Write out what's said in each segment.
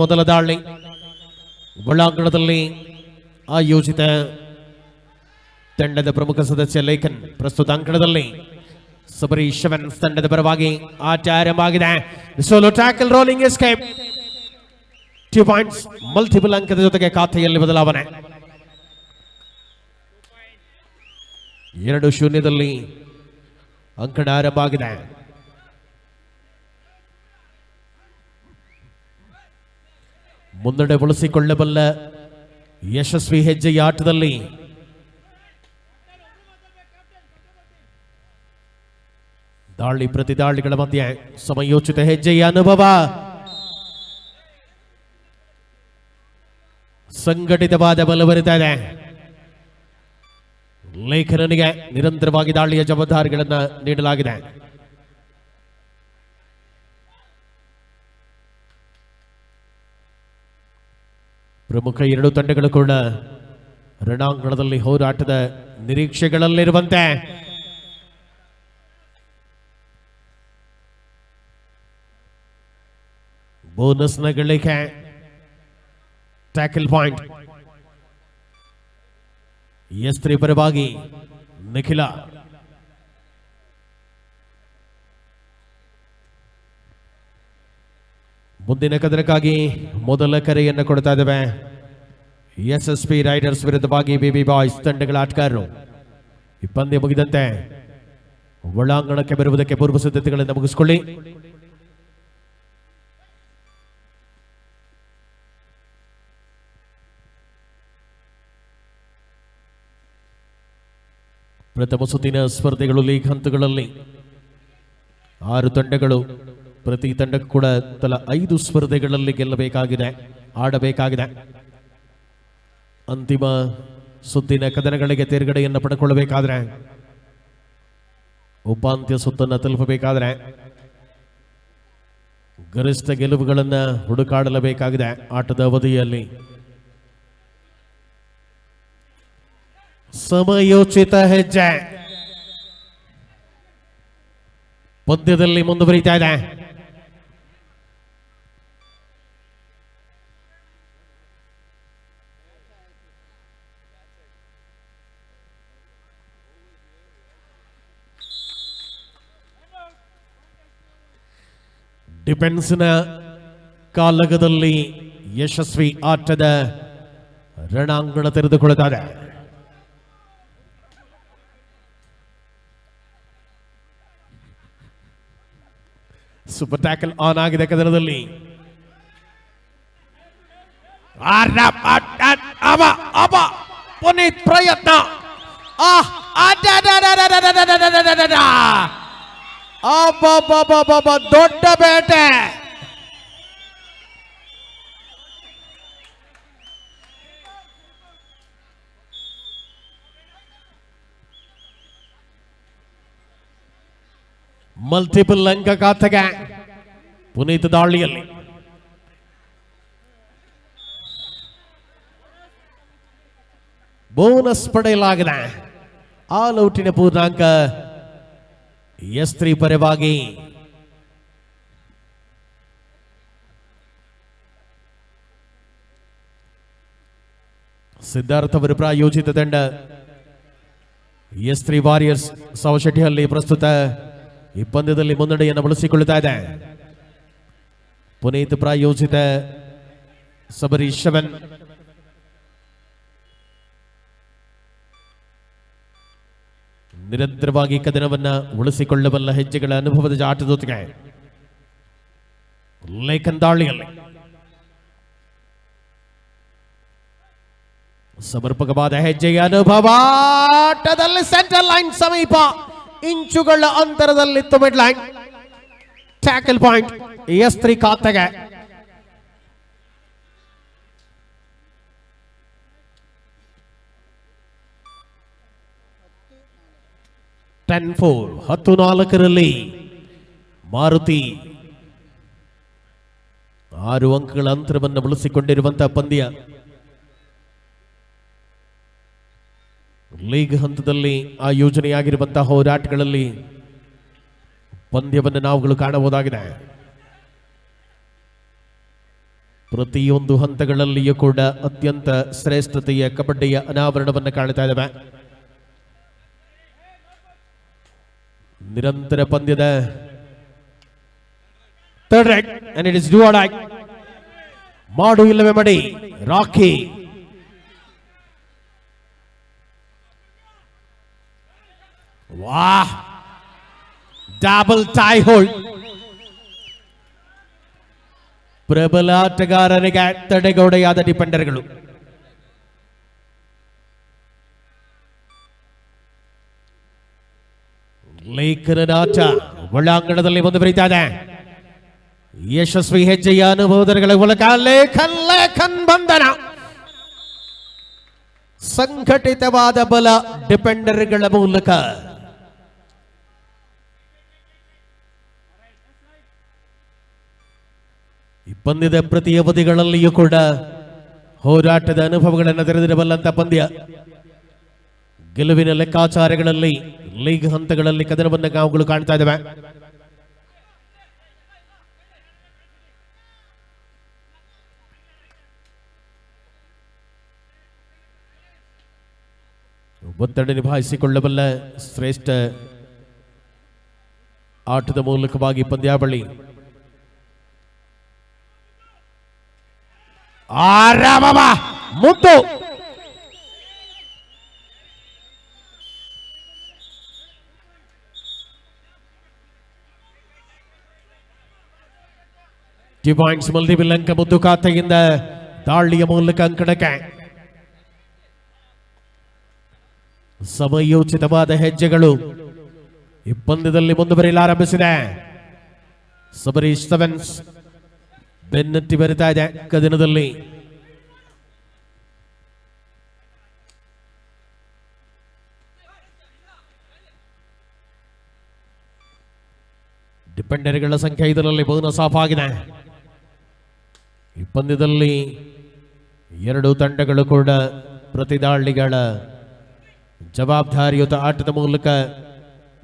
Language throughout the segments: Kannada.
ಮೊದಲ ದಾಳಿ ಒಳಾಂಗಣದಲ್ಲಿ ಆಯೋಜಿತ ತಂಡದ ಪ್ರಮುಖ ಸದಸ್ಯ ಲೇಖನ್ ಪ್ರಸ್ತುತ ಅಂಕಣದಲ್ಲಿ ಶವನ್ಸ್ ತಂಡದ ಪರವಾಗಿ ಆಟ ಆರಂಭವಾಗಿದೆ solo tackle rolling escape. Two points multiple ಅಂಕದ ಜೊತೆಗೆ ಖಾತೆಯಲ್ಲಿ ಬದಲಾವಣೆ. ಎರಡು ಶೂನ್ಯದಲ್ಲಿ ಅಂಕಣ ಆರಂಭ ಆಗಿದೆ ಮುನ್ನಡೆ ಉಳಿಸಿಕೊಳ್ಳಬಲ್ಲ ಯಶಸ್ವಿ ಹೆಜ್ಜೆಯ ಆಟದಲ್ಲಿ ದಾಳಿ ಪ್ರತಿ ದಾಳಿಗಳ ಮಧ್ಯೆ ಸಮಯೋಚಿತ ಹೆಜ್ಜೆಯ ಅನುಭವ. ಸಂಘಟಿತವಾದ ಬಲವರಿತಾ ಇದೆ ಲೇಖನನಿಗೆ ನಿರಂತರವಾಗಿ ದಾಳಿಯ ಜವಾಬ್ದಾರಿಗಳನ್ನು ನೀಡಲಾಗಿದೆ. ಪ್ರಮುಖ ಎರಡು ತಂಡಗಳು ಕೂಡ ರಣಾಂಗಣದಲ್ಲಿ ಹೋರಾಟದ ನಿರೀಕ್ಷೆಗಳಲ್ಲಿರುವಂತೆ. ಬೋನಸ್ನ ಗಳಿಕೆ ಟ್ಯಾಕಲ್ ಪಾಯಿಂಟ್ ಎಸ್ತ್ರಿ ಪರವಾಗಿ ನಿಖಿಲ. ಮುಂದಿನ ಕದನಕ್ಕಾಗಿ ಮೊದಲ ಕರೆಯನ್ನು ಕೊಡ್ತಾ ಇದ್ದೇವೆ. ಎಸ್ ಎಸ್ ಪಿ ರೈಡರ್ಸ್ ವಿರುದ್ಧವಾಗಿ ಬಿಬಿ ಬಾಯ್ಸ್ ತಂಡಗಳ ಆಟಗಾರರು. ಈ ಪಂದ್ಯ ಮುಗಿದಂತೆ ಒಳಾಂಗಣಕ್ಕೆ ಬರುವುದಕ್ಕೆ ಪೂರ್ವ ಸಿದ್ಧತೆಗಳನ್ನು ಮುಗಿಸಿಕೊಳ್ಳಿ. ಪ್ರಥಮ ಸುತ್ತಿನ ಸ್ಪರ್ಧೆಗಳು ಲೀಗ್ ಹಂತಗಳಲ್ಲಿ ಆರು ತಂಡಗಳು ಪ್ರತಿ ತಂಡಕ್ಕೂ ಕೂಡ ತಲಾ ಐದು ಸ್ಪರ್ಧೆಗಳಲ್ಲಿ ಗೆಲ್ಲಬೇಕಾಗಿದೆ, ಆಡಬೇಕಾಗಿದೆ. ಅಂತಿಮ ಸುತ್ತಿನ ಕದನಗಳಿಗೆ ತೇರ್ಗಡೆಯನ್ನು ಪಡ್ಕೊಳ್ಬೇಕಾದ್ರೆ ಉಪಾಂತ್ಯ ಸುತ್ತನ್ನು ತಲುಪಬೇಕಾದ್ರೆ, ಗರಿಷ್ಠ ಗೆಲುವುಗಳನ್ನು ಹುಡುಕಾಡಲಬೇಕಾಗಿದೆ ಆಟದ ಅವಧಿಯಲ್ಲಿ. ಸಮಯೋಚಿತ ಹೆಜ್ಜೆ. ಪದ್ಯದಲ್ಲಿ ಮುಂದುವರಿತಾ ಇದೆ. ಡಿಫೆನ್ಸ್ನ ಕಾಲಗದಲ್ಲಿ ಯಶಸ್ವಿ ಆಟದ ರಣಾಂಗಣ ತೆರೆದುಕೊಳ್ಳುತ್ತಾರೆ ಸೂಪರ್ ಟ್ಯಾಕಲ್ ಆನ್ ಆಗಿದೆ ಕದನದಲ್ಲಿ ಪುನೀತ್ ಪ್ರಯತ್ನ ದೊಡ್ಡ ಬೇಟೆ ಮಲ್ಟಿಪಲ್ ಅಂಕ ಖಾತೆಗೆ ಪುನೀತ್ ದಾಳಿಯಲ್ಲಿ ಬೋನಸ್ ಪಡೆಯಲಾಗಿದೆ ಆಲ್ ಔಟಿನ ಪೂರ್ಣಾಂಕ ಎಸ್ ತ್ರೀ ಪರವಾಗಿ. ಸಿದ್ಧಾರ್ಥ ಪ್ರಾಯೋಜಿತ ತಂಡ ಎಸ್ ತ್ರೀ ವಾರಿಯರ್ಸ್ ಸವಶೆಟ್ಟಿಹಳ್ಳಿ ಪ್ರಸ್ತುತ ಈ ಪಂದ್ಯದಲ್ಲಿ ಮುನ್ನಡೆಯನ್ನು ಬಳಸಿಕೊಳ್ಳುತ್ತಾ ಇದೆ. ಪುನೀತ್ ಪ್ರಾಯೋಜಿತ ಸಬರಿ ಶವನ್. ನಿರಂತರವಾಗಿ ಕದನವನ್ನ ಉಳಿಸಿಕೊಳ್ಳಬಲ್ಲ ಹೆಜ್ಜೆಗಳ ಅನುಭವದ ಆಟದ ಜೊತೆಗೆ ಲೇಖನ್ ದಾಳಿಯಲ್ಲಿ ಸಮರ್ಪಕವಾದ ಹೆಜ್ಜೆಯ ಅನುಭವ. ಆಟದಲ್ಲಿ ಸೆಂಟ್ರಲ್ ಲೈನ್ ಸಮೀಪ. ಇಂಚುಗಳ ಅಂತರದಲ್ಲಿತ್ತು mid line tackle point S three ಖಾತೆಗೆ ಟೆನ್ ಫೋರ್ ಹತ್ತು ನಾಲ್ಕರಲ್ಲಿ ಮಾರುತಿ. ಆರು ಅಂಕಗಳ ಅಂತರವನ್ನು ಬಳಸಿಕೊಂಡಿರುವಂತಹ ಪಂದ್ಯ. ಲೀಗ್ ಹಂತದಲ್ಲಿ ಆಯೋಜನೆಯಾಗಿರುವಂತಹ ಹೋರಾಟಗಳಲ್ಲಿ ಪಂದ್ಯವನ್ನು ನಾವುಗಳು ಕಾಣಬಹುದಾಗಿದೆ. ಪ್ರತಿಯೊಂದು ಹಂತಗಳಲ್ಲಿಯೂ ಕೂಡ ಅತ್ಯಂತ ಶ್ರೇಷ್ಠತೆಯ ಕಬಡ್ಡಿಯ ಅನಾವರಣವನ್ನು ಕಾಣ್ತಾ ಇದ್ದಾವೆ ನಿರಂತರ ಪಂದ್ಯದ third raid and it is do or ಮಾಡು ಇಲ್ಲವೇ ಮಾಡಿ ರಾಕಿ ವಾಹ್ ಡಬಲ್ ಟೈ ಹೋಲ್ಡ್ ಪ್ರಬಲ ಆಟಗಾರರಿಗೆ ತಡೆಗೋಡೆಯಾದ ಡಿಪೆಂಡರ್ಗಳು ಲೇಖನ ಆಟ ಒಳಾಂಗಣದಲ್ಲಿ ಬಂದು ಇದೆ. ಯಶಸ್ವಿ ಹೆಜ್ಜೆಯ ಅನುಭವದಗಳ ಮೂಲಕ ಲೇಖನ್ ಲೇಖನ್ ಬಂಧನ. ಸಂಘಟಿತವಾದ ಬಲ ಡಿಪೆಂಡರ್ಗಳ ಮೂಲಕ. ಪಂದ್ಯದ ಪ್ರತಿ ಅವಧಿಗಳಲ್ಲಿಯೂ ಕೂಡ ಹೋರಾಟದ ಅನುಭವಗಳನ್ನು ತೆರೆದಿರಬಲ್ಲಂತ ಪಂದ್ಯ. ಗೆಲುವಿನ ಲೆಕ್ಕಾಚಾರಗಳಲ್ಲಿ ಲೀಗ್ ಹಂತಗಳಲ್ಲಿ ಕದನವನ್ನು ನಾವುಗಳು ಕಾಣ್ತಾ ಇದ್ದೇವೆ. ಒತ್ತಡ ನಿಭಾಯಿಸಿಕೊಳ್ಳಬಲ್ಲ ಶ್ರೇಷ್ಠ ಆಟದ ಮೂಲಕವಾಗಿ ಪಂದ್ಯಾವಳಿ ಆರಾಮವ ಮುತ್ತು ಟಿ ಪಾಯಿಂಟ್ಸ್ ಮಲ್ಟಿಬಲ್ ಅಂಕ ಮುದ್ದು ಖಾತೆಯಿಂದ ದಾಳಿಯ ಮೂಲಕ ಅಂಕಣಕ್ಕೆ ಸಮಯೋಚಿತವಾದ ಹೆಜ್ಜೆಗಳು ಈ ಪಂದ್ಯದಲ್ಲಿ ಮುಂದುವರಿಯಲು ಆರಂಭಿಸಿದೆ ಸಬರೀಶ್ ಸೆವೆನ್ಸ್ ಬೆನ್ನತ್ತಿ ಬರಿತಾ ಇದೆ ಕದಿನದಲ್ಲಿ ಡಿಪೆಂಡರ್ಗಳ ಸಂಖ್ಯೆ ಇದರಲ್ಲಿ ಬೋನಸ್ ಆಫ್ ಆಗಿದೆ ಈ ಪಂದ್ಯದಲ್ಲಿ ಎರಡು ತಂಡಗಳು ಕೂಡ ಪ್ರತಿದಾಳಿಗಳ ಜವಾಬ್ದಾರಿಯುತ ಆಟದ ಮೂಲಕ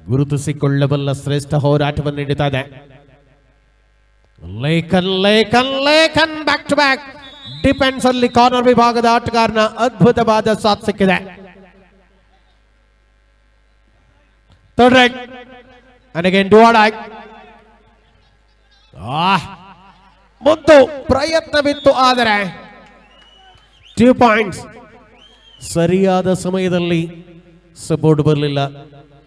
ಗುರುತಿಸಿಕೊಳ್ಳಬಲ್ಲ ಶ್ರೇಷ್ಠ ಹೋರಾಟವನ್ನು ನೀಡುತ್ತಾ ಇದೆ. Lekhan Lekhan Lekhan back to back defence ಅಲ್ಲಿ ಕಾರ್ನರ್ ವಿಭಾಗದ ಆಟಗಾರನ ಅದ್ಭುತವಾದ ಸಾಥ್ ಸಿಕ್ಕಿದೆ. Third raid and again do or ಮುದ್ದು ಪ್ರಯತ್ನವಿತ್ತು ಆದರೆ ಟೂ ಪಾಯಿಂಟ್ಸ್ ಸರಿಯಾದ ಸಮಯದಲ್ಲಿ ಸಪೋರ್ಟ್ ಬರಲಿಲ್ಲ.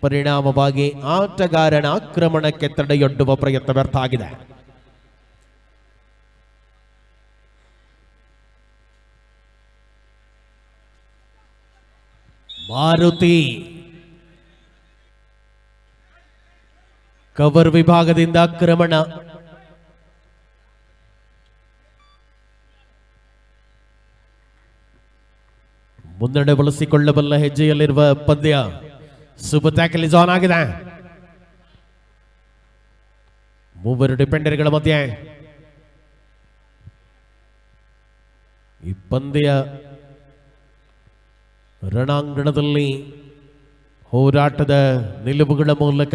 ಪರಿಣಾಮವಾಗಿ ಆಟಗಾರನ ಆಕ್ರಮಣಕ್ಕೆ ತಡೆಯೊಡ್ಡುವ ಪ್ರಯತ್ನ ವ್ಯರ್ಥ ಆಗಿದೆ. ಮಾರುತಿ. ಕವರ್ ವಿಭಾಗದಿಂದ ಆಕ್ರಮಣ. ಮುನ್ನಡೆ ಬಳಸಿಕೊಳ್ಳಬಲ್ಲ ಹೆಜ್ಜೆಯಲ್ಲಿರುವ ಪಂದ್ಯ ಟ್ಯಾಕಲ್ ಇಸ್ ಆಗಿದೆ. ಮೂವರು ಡಿಪೆಂಡರ್ಗಳ ಮಧ್ಯೆ ಈ ಪಂದ್ಯ ರಣಾಂಗಣದಲ್ಲಿ ಹೋರಾಟದ ನಿಲುವುಗಳ ಮೂಲಕ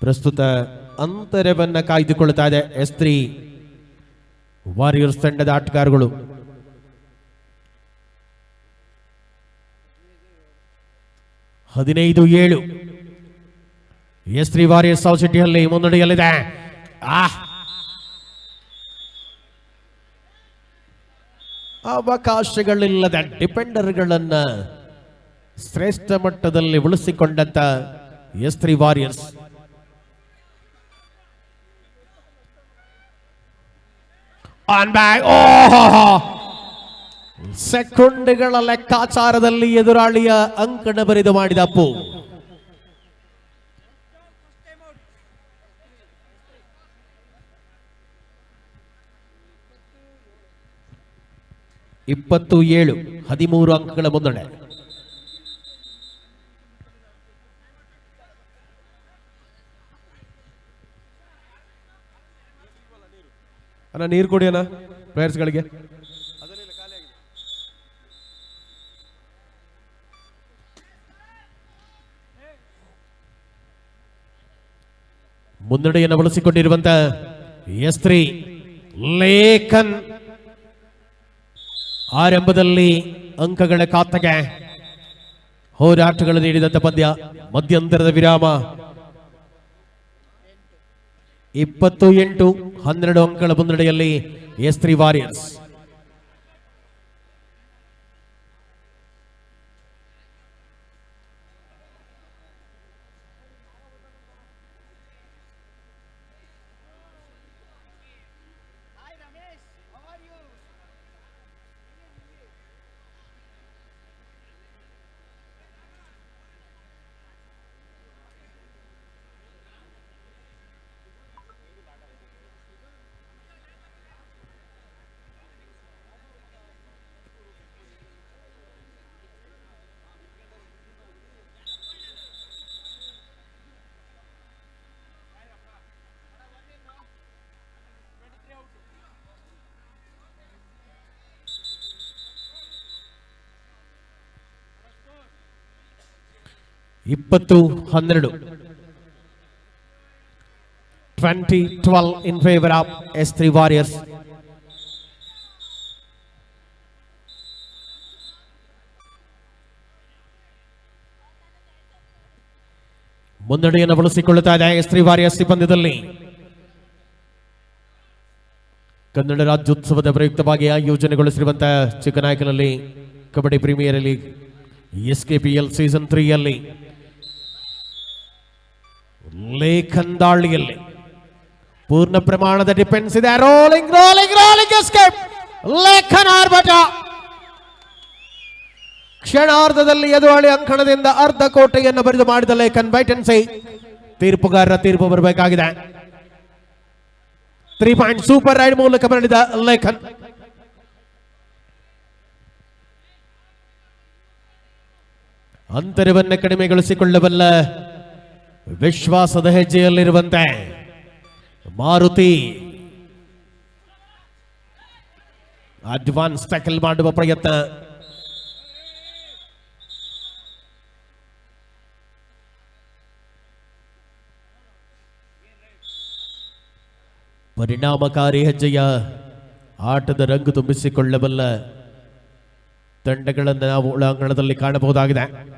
ಪ್ರಸ್ತುತ ಅಂತರವನ್ನು ಕಾಯ್ದುಕೊಳ್ತಾ ಇದೆ ಎಸ್ ತ್ರೀ ವಾರಿಯರ್ಸ್ ತಂಡದ ಆಟಗಾರಗಳು ಹದಿನೈದು ಏಳು. ಎಸ್ ತ್ರೀ ವಾರಿಯರ್ಸ್ ಸೌತ್ ಸಿಟಿಯಲ್ಲಿ ಮುನ್ನಡೆಯಲ್ಲಿದೆ. ಆ. ಅವಕಾಶಗಳಿಲ್ಲದ ಡಿಪೆಂಡರ್ಗಳನ್ನ ಶ್ರೇಷ್ಠ ಮಟ್ಟದಲ್ಲಿ ಉಳಿಸಿಕೊಂಡಂತ S three warriors. On bag ಓಹೋ ಸೆಕೆಂಡ್ಗಳ ಲೆಕ್ಕಾಚಾರದಲ್ಲಿ ಎದುರಾಳಿಯ ಅಂಕಣ ಬರೆದು ಮಾಡಿದ ಅಪ್ಪು. ಇಪ್ಪತ್ತು ಏಳು, ಹದಿಮೂರು ಅಂಕಗಳ ಮುನ್ನಡೆ. ಅಣ್ಣ, ನೀರು ಕೊಡಿ ಅಣ್ಣ ಪ್ಲೇಯರ್ಸ್ಗಳಿಗೆ ಮುನ್ನಡೆಯನ್ನು ಬಳಸಿಕೊಂಡಿರುವಂತ ಎಸ್ ತ್ರೀ ಲೇಖನ್. ಆರಂಭದಲ್ಲಿ ಅಂಕಗಳ ಕಾತಗೆ ಹೋರಾಟಗಳು ನೀಡಿದಂತ ಪಂದ್ಯ, ಮಧ್ಯಂತರದ ವಿರಾಮ. ಇಪ್ಪತ್ತು ಎಂಟು ಹನ್ನೆರಡು ಅಂಕಗಳ ಮುನ್ನಡೆಯಲ್ಲಿ ಎಸ್ ತ್ರೀ ವಾರಿಯರ್ಸ್. ಇಪ್ಪತ್ತು ಹನ್ನೆರಡು. Twenty twelve in favour of S three warriors ಮುನ್ನಡೆಯನ್ನು ಬಳಸಿಕೊಳ್ಳುತ್ತಾ ಇದೆ ಎಸ್ ತ್ರೀ ವಾರಿಯರ್ಸ್ ಸಿಬ್ಬಂದಿದಲ್ಲಿ ಕನ್ನಡ ರಾಜ್ಯೋತ್ಸವದ ಪ್ರಯುಕ್ತವಾಗಿ ಆಯೋಜನೆಗೊಳಿಸಿರುವಂತಹ ಚಿಕ್ಕನಾಯಕನಲ್ಲಿ kabaddi premier league S K P L season ತ್ರೀಯಲ್ಲಿ Lekhan ದಾಳಿಯಲ್ಲಿ ಪೂರ್ಣ ಪ್ರಮಾಣದ ಡಿಪೆಂಡ್ಸ್ ಇದೆ. Rolling rolling rolling escape Lekhan ಆರ್ಭಟ ಕ್ಷಣಾರ್ಧದಲ್ಲಿ ಎದುರಾಳಿ ಅಂಕಣದಿಂದ ಅರ್ಧ ಕೋಟೆಯನ್ನು ಬರೆದು ಮಾಡಿದ ಲೇಖನ್ ಬೈಟ್ ಅಂಡ್ ಸೈ ತೀರ್ಪುಗಾರರ ತೀರ್ಪು ಬರಬೇಕಾಗಿದೆ. ತ್ರೀ ಪಾಯಿಂಟ್ ಸೂಪರ್ ರೈಡ್ ಮೂಲಕ ಬರಲಿದ ಲೇಖನ್. ಅಂತರವನ್ನು ಕಡಿಮೆಗೊಳಿಸಿಕೊಳ್ಳಬಲ್ಲ ವಿಶ್ವಾಸದ ಹೆಜ್ಜೆಯಲ್ಲಿರುವಂತೆ ಮಾರುತಿ. ಅಡ್ವಾನ್ಸ್ ಟ್ಯಾಕಲ್ ಮಾಡುವ ಪ್ರಯತ್ನ. ಪರಿಣಾಮಕಾರಿ ಹೆಜ್ಜೆಯ ಆಟದ ರಂಗು ತುಂಬಿಸಿಕೊಳ್ಳಬಲ್ಲ ತಂಡಗಳನ್ನು ನಾವು ಒಳಾಂಗಣದಲ್ಲಿ ಕಾಣಬಹುದಾಗಿದೆ.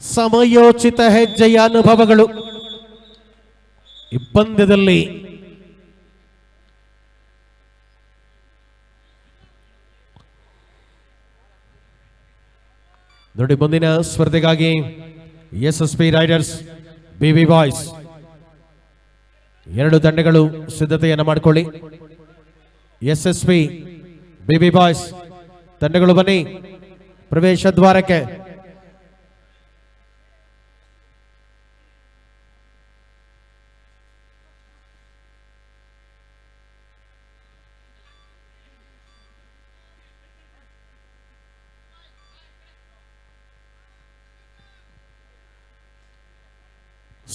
ಸಮಯೋಚಿತ ಹೆಜ್ಜೆಯ ಅನುಭವಗಳು. ಪಂದ್ಯದಲ್ಲಿ ನೋಡಿ ಮುಂದಿನ ಸ್ಪರ್ಧೆಗಾಗಿ S S P riders, B boys. ಎರಡು ತಂಡಗಳು ಸಿದ್ಧತೆಯನ್ನು ಮಾಡಿಕೊಳ್ಳಿ. S S P B boys. ತಂಡಗಳು ಬನ್ನಿ. ಪ್ರವೇಶ ದ್ವಾರಕ್ಕೆ.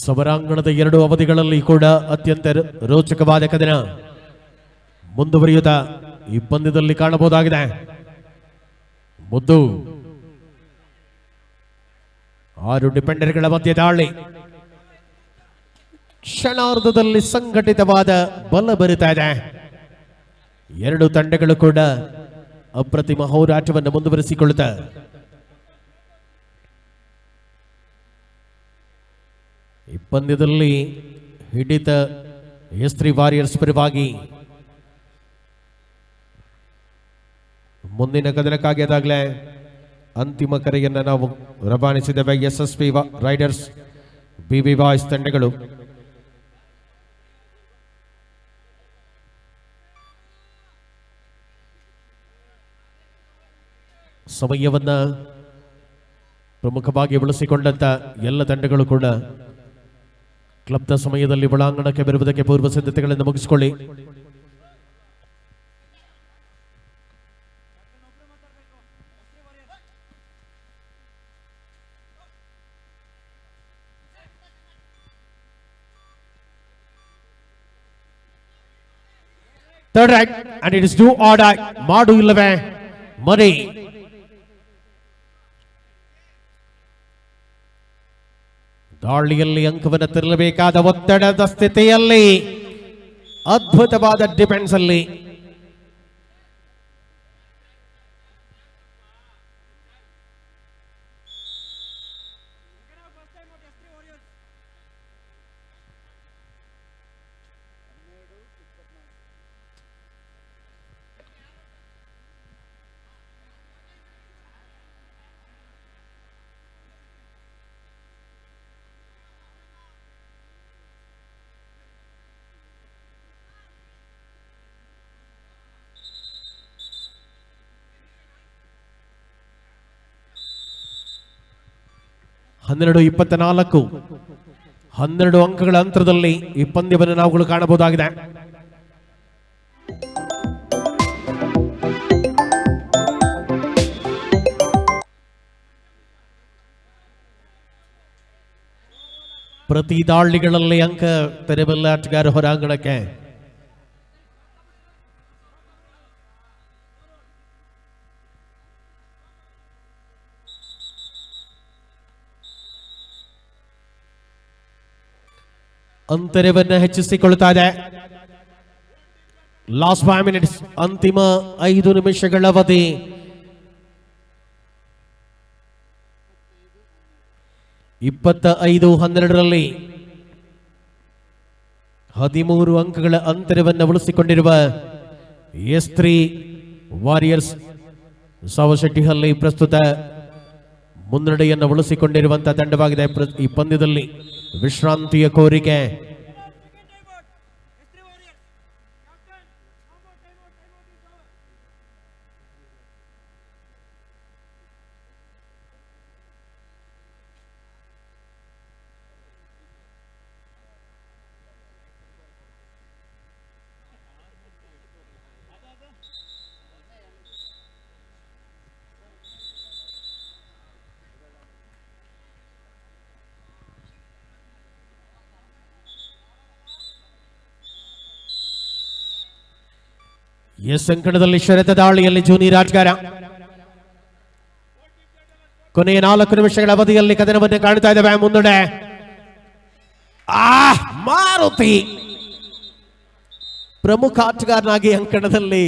ಸಮರಾಂಗಣದ ಎರಡು ಅವಧಿಗಳಲ್ಲಿ ಕೂಡ ಅತ್ಯಂತ ರೋಚಕವಾದ ಕದನ ಮುಂದುವರಿಯುತ್ತ ಈ ಪಂದ್ಯದಲ್ಲಿ ಕಾಣಬಹುದಾಗಿದೆ. ಮುದ್ದು. ಆರು ಡಿಪೆಂಡರ್ಗಳ ಮಧ್ಯೆ ದಾಳಿ. ಕ್ಷಣಾರ್ಧದಲ್ಲಿ ಸಂಘಟಿತವಾದ ಬಲ ಬರುತ್ತಾ ಇದೆ. ಎರಡು ತಂಡಗಳು ಕೂಡ ಅಪ್ರತಿಮ ಹೋರಾಟವನ್ನು ಮುಂದುವರಿಸಿಕೊಳ್ಳುತ್ತಾ ಈ ಪಂದ್ಯದಲ್ಲಿ ಹಿಡಿತ ಎಸ್ತ್ರಿ ವಾರಿಯರ್ಸ್ ಪರವಾಗಿ ಮುಂದಿನ ಕದನಕ್ಕಾಗಿ ಅದಾಗಲೇ ಅಂತಿಮ ಕರೆಯನ್ನು ನಾವು ರವಾನಿಸಿದ್ದೇವೆ. S S P riders B B boys ತಂಡಗಳು. ಸಮಯವನ್ನು ಪ್ರಮುಖವಾಗಿ ಬಳಸಿಕೊಂಡಂಥ ಎಲ್ಲ ತಂಡಗಳು ಕೂಡ ಕ್ಲಬ್ನ ಸಮಯದಲ್ಲಿ ಒಳಾಂಗಣಕ್ಕೆ ಬರುವುದಕ್ಕೆ ಪೂರ್ವ ಸಿದ್ಧತೆಗಳನ್ನು ಮುಗಿಸಿಕೊಳ್ಳಿ. Third raid and it is do or die ಮಾಡು ಇಲ್ಲವೇ ದಾಳಿಯಲ್ಲಿ ಅಂಕವನ್ನು ತಿರಲಬೇಕಾದ ಒತ್ತಡದ ಸ್ಥಿತಿಯಲ್ಲಿ ಅದ್ಭುತವಾದ ಡಿಫೆನ್ಸ್ ಅಲ್ಲಿ ಹನ್ನೆರಡು ಇಪ್ಪತ್ತ ನಾಲ್ಕು. ಹನ್ನೆರಡು ಅಂಕಗಳ ಅಂತರದಲ್ಲಿ ಈ ಪಂದ್ಯವನ್ನು ನಾವುಗಳು ಕಾಣಬಹುದಾಗಿದೆ. ಪ್ರತಿ ದಾಳಿಗಳಲ್ಲಿ ಅಂಕ ತೆರೆಬಲ್ಲ ಆಟಗಾರ ಹೊರಾಂಗಣಕ್ಕೆ ಅಂತರವನ್ನು ಹೆಚ್ಚಿಸಿಕೊಳ್ತಾ ಇದೆ ಲಾಸ್ಟ್ ಫೈವ್ ಮಿನಿಟ್ಸ್ ಅಂತಿಮ ಐದು ನಿಮಿಷಗಳ ಅವಧಿ. ಇಪ್ಪತ್ತ ಐದು ಹನ್ನೆರಡರಲ್ಲಿ ಹದಿಮೂರು ಅಂಕಗಳ ಅಂತರವನ್ನು ಉಳಿಸಿಕೊಂಡಿರುವ ಎಸ್ ತ್ರೀ ವಾರಿಯರ್ಸ್ ಸಾವಶೆಟ್ಟಿಹಳ್ಳಿ ಪ್ರಸ್ತುತ ಮುನ್ನಡೆಯನ್ನು ಉಳಿಸಿಕೊಂಡಿರುವಂತಹ ತಂಡವಾಗಿದೆ. ಈ ಪಂದ್ಯದಲ್ಲಿ विश्रांति कोरिक ಎಸ್ ಅಂಕಣದಲ್ಲಿ ಶ್ವರತ ದಾಳಿಯಲ್ಲಿ ಜೂನಿಯರ್ ಆಟಗಾರ ಕೊನೆಯ ನಾಲ್ಕು ನಿಮಿಷಗಳ ಅವಧಿಯಲ್ಲಿ ಕದನವನ್ನು ಕಾಣ್ತಾ ಇದ್ದಾವೆ ಮುನ್ನಡೆ ಆ, ಮಾರುತಿ. ಪ್ರಮುಖ ಆಟಗಾರನಾಗಿ ಅಂಕಣದಲ್ಲಿ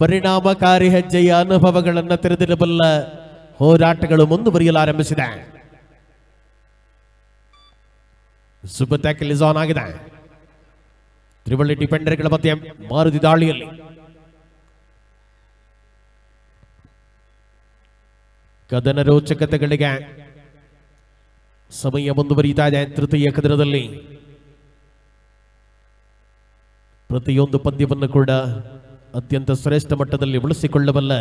ಪರಿಣಾಮಕಾರಿ ಹೆಜ್ಜೆಯ ಅನುಭವಗಳನ್ನು ತೆರೆದಿಡಬಲ್ಲ ಹೋರಾಟಗಳು ಮುಂದುವರಿಯಲಾರಂಭಿಸಿದೆ ಆನ್ ಆಗಿದೆ. ತ್ರಿವಳ್ಳಿ ಡಿಫೆಂಡರ್ಗಳ ಮಧ್ಯೆ ಮಾರುತಿ ದಾಳಿಯಲ್ಲಿ. ಕದನ ರೋಚಕತೆಗಳಿಗೆ ಸಮಯ ಮುಂದುವರಿಯುತ್ತಾ ಇದೆ ತೃತೀಯ ಕದನದಲ್ಲಿ. ಪ್ರತಿಯೊಂದು ಪಂದ್ಯವನ್ನು ಕೂಡ ಅತ್ಯಂತ ಶ್ರೇಷ್ಠ ಮಟ್ಟದಲ್ಲಿ ಉಳಿಸಿಕೊಳ್ಳಬಲ್ಲ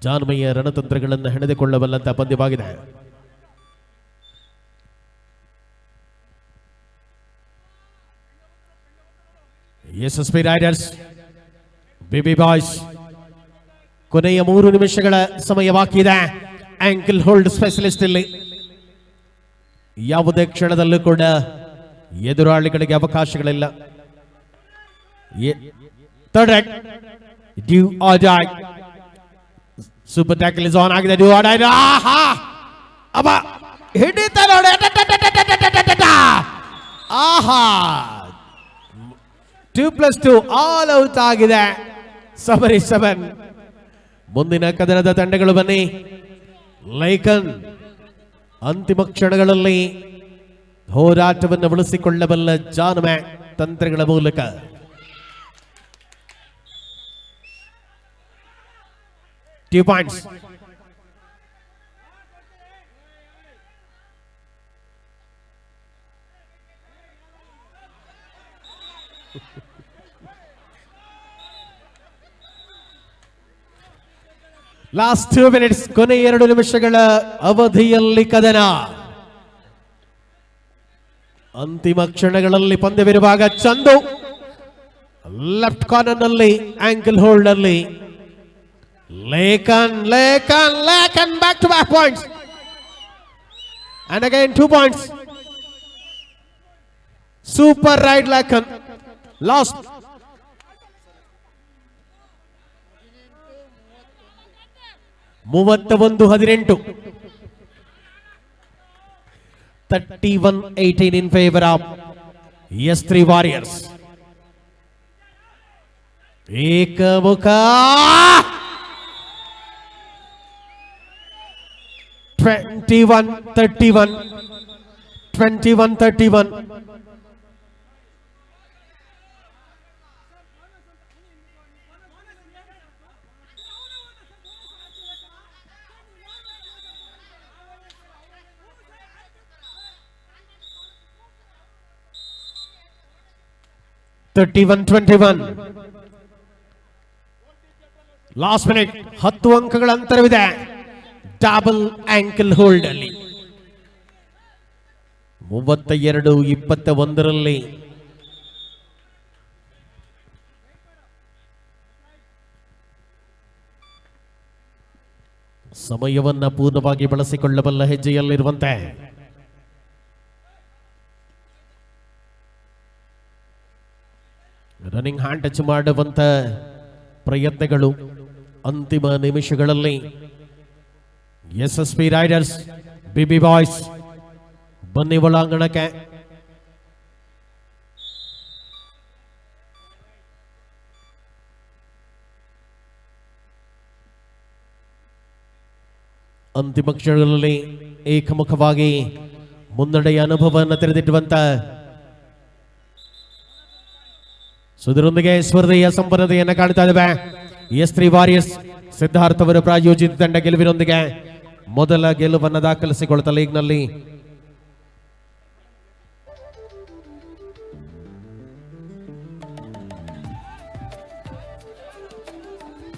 ಜಾನ್ಮಯ ರಣತಂತ್ರಗಳನ್ನು ಹೆಣೆದುಕೊಳ್ಳಬಲ್ಲಂತಹ ಪಂದ್ಯವಾಗಿದೆ. ಎಸ್ಎಸ್ಪಿ ರೈಡರ್ಸ್ ಬಿಬಿ ಬಾಯ್ಸ್ ಕೊನೆಯ ಮೂರು ನಿಮಿಷಗಳ ಸಮಯವಾಗಿದೆ ಆಂಕಲ್ ಹೋಲ್ಡ್ ಸ್ಪೆಷಲಿಸ್ಟ್ ಇಲ್ಲಿ ಯಾವುದೇ ಕ್ಷಣದಲ್ಲೂ ಕೂಡ ಎದುರಾಳಿಗಳಿಗೆ ಅವಕಾಶಗಳಿಲ್ಲ do super tackle is on ಆಗಿದೆ ಡ್ಯೂ ಆಡಾಯ್ ಆಹಾ ಅಬ್ಬ ಹಿಡಿತ ನೋಡಿ ಆಹಾ two plus two all out ಆಗಿದೆ. ಸಬರಿ ಸೆವೆನ್ ಮುಂದಿನ ಕದನದ ತಂಡಗಳು ಬನ್ನಿ. ಲೈಕನ್, ಅಂತಿಮ ಕ್ಷಣಗಳಲ್ಲಿ ಹೋರಾಟವನ್ನು ಉಳಿಸಿಕೊಳ್ಳಬಲ್ಲ ಜಾನ್ಮೆ ತಂತ್ರಗಳ ಮೂಲಕ. Two points last two minutes ಕೊನೆ ಎರಡು ನಿಮಿಷಗಳ ಅವಧಿಯಲ್ಲಿ ಕದನ. ಅಂತಿಮ ಕ್ಷಣಗಳಲ್ಲಿ ಪಂದ್ಯವಿರುವಾಗ ಚಂದು. ಲೆಫ್ಟ್ ಕಾರ್ನರ್ನಲ್ಲಿ ankle ಹೋಲ್ಡ್ನಲ್ಲಿ. Lekhan Lekhan Lekhan back to back points and again two points super raid Lekhan last ಮೂವತ್ತ ಒಂದು ಹದಿನೆಂಟು thirty one eighteen in favour of S three warriors ಏಕಮುಖ twenty one thirty one twenty one thirty one thirty one twenty one last minute ಹತ್ತು ಅಂಕಗಳ ಅಂತರವಿದೆ. ಡಬಲ್ ಆಂಕಲ್ ಹೋಲ್ಡ್ ಅಲ್ಲಿ. ಮೂವತ್ತ ಎರಡು ಇಪ್ಪತ್ತ ಒಂದರಲ್ಲಿ ಸಮಯವನ್ನ ಪೂರ್ಣವಾಗಿ ಬಳಸಿಕೊಳ್ಳಬಲ್ಲ ಹೆಜ್ಜೆಯಲ್ಲಿರುವಂತೆ. ರನ್ನಿಂಗ್ ಹ್ಯಾಂಡ್ ಟಚ್ ಮಾಡುವಂತ ಪ್ರಯತ್ನಗಳು ಅಂತಿಮ ನಿಮಿಷಗಳಲ್ಲಿ. ಪಿ ರೈಡರ್ಸ್ ಬಿಬಿ ಬಾಯ್ಸ್ ಬನ್ನಿ ಒಳಾಂಗಣಕ್ಕೆ. ಅಂತಿಮ ಕ್ಷಣಗಳಲ್ಲಿ ಏಕಮುಖವಾಗಿ ಮುನ್ನಡೆಯ ಅನುಭವವನ್ನು ತೆರೆದಿಟ್ಟುವಂತ ಸುದರೊಂದಿಗೆ ಸ್ಪರ್ಧೆಯ ಸಂಪನ್ನತೆಯನ್ನು ಕಾಣ್ತಾ ಇದ್ದೇವೆ. ಎಸ್ ತ್ರೀ ವಾರಿಯರ್ಸ್ ಸಿದ್ಧಾರ್ಥ್ ಅವರು ಪ್ರಾಯೋಜಿತ ತಂಡ ಗೆಲುವಿನೊಂದಿಗೆ ಮೊದಲ ಗೆಲುವನ್ನು ದಾಖಲಿಸಿಕೊಳ್ತಾ ಲೀಗ್ನಲ್ಲಿ.